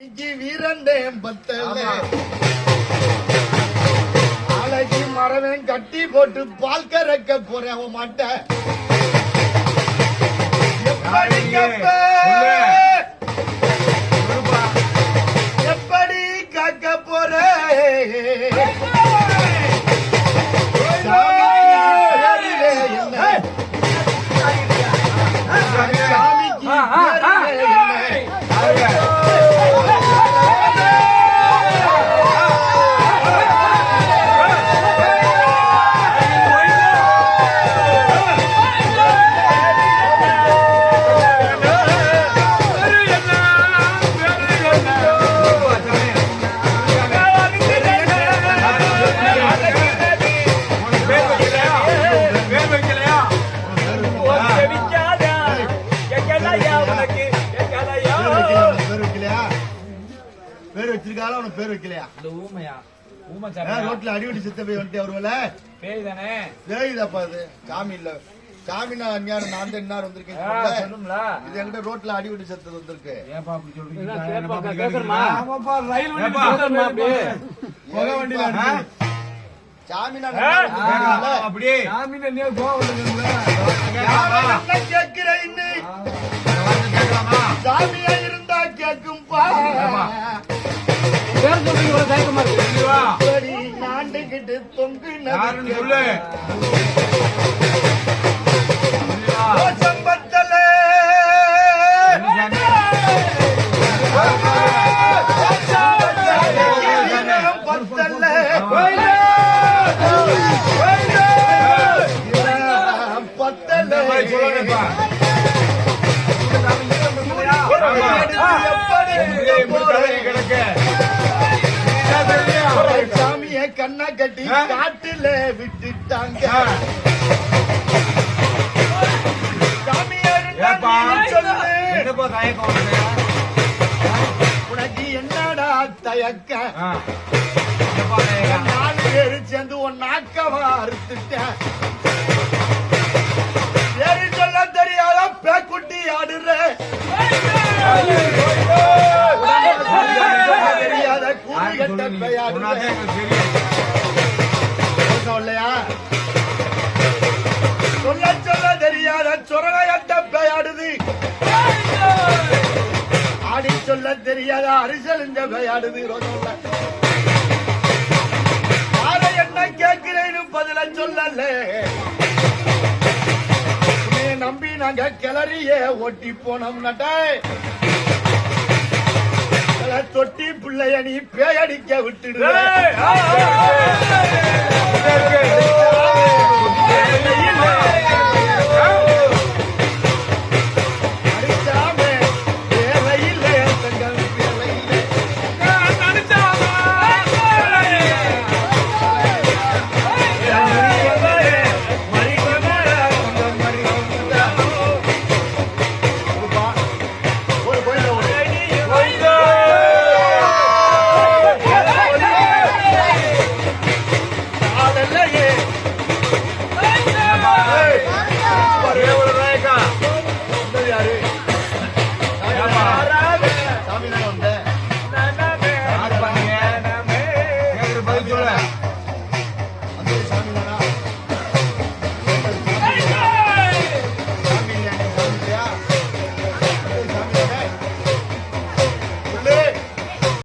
வீரண்டேன் பத்தல நாளைக்கு மரவன் கட்டி போட்டு பால் கறக்க போறேன் அவன் பேர் வச்சிருக்கால உனக்கு பேர் வைக்கலையா? ஏன் ரோட்ல அடிவடி சித்த போய் வந்துட்டு வருவல? வேயுதாப்பா இது சாமி இல்ல. சாமி நான் அஞ்ஞானம் நான் தான் இன்னார் வந்திருக்கேன். இது என்கிட்ட ரோட்ல அடிவடி செத்தது வந்திருக்கு. சாமி நான் கேட்கிற இன்னும் சாமியா இருந்தா கேக்கும்பா தொங்கு சொல்லு. கண்ணா கட்டி காட்டுல விட்டுட்டாங்க. உனக்கு? என்னடா தயக்க? நாலு பேரு சேர்ந்து உன் நாக்கவா அறுத்துட்டேன் இல்லையா சொல்ல சொல்ல தெரியாத சொரணையட்ட பெயாடுது. ஆடி சொல்ல தெரியாத அரிசலிஞ்ச பெயாடுது. ரோஜோல யார என்ன கேட்கிறேன்னு பதில சொல்லல உன்னைய நம்பி நாங்க கிளறிய ஒட்டி போனோம் நட்டை தொட்டி பிள்ளைய நீ பேயடிக்க விட்டுடு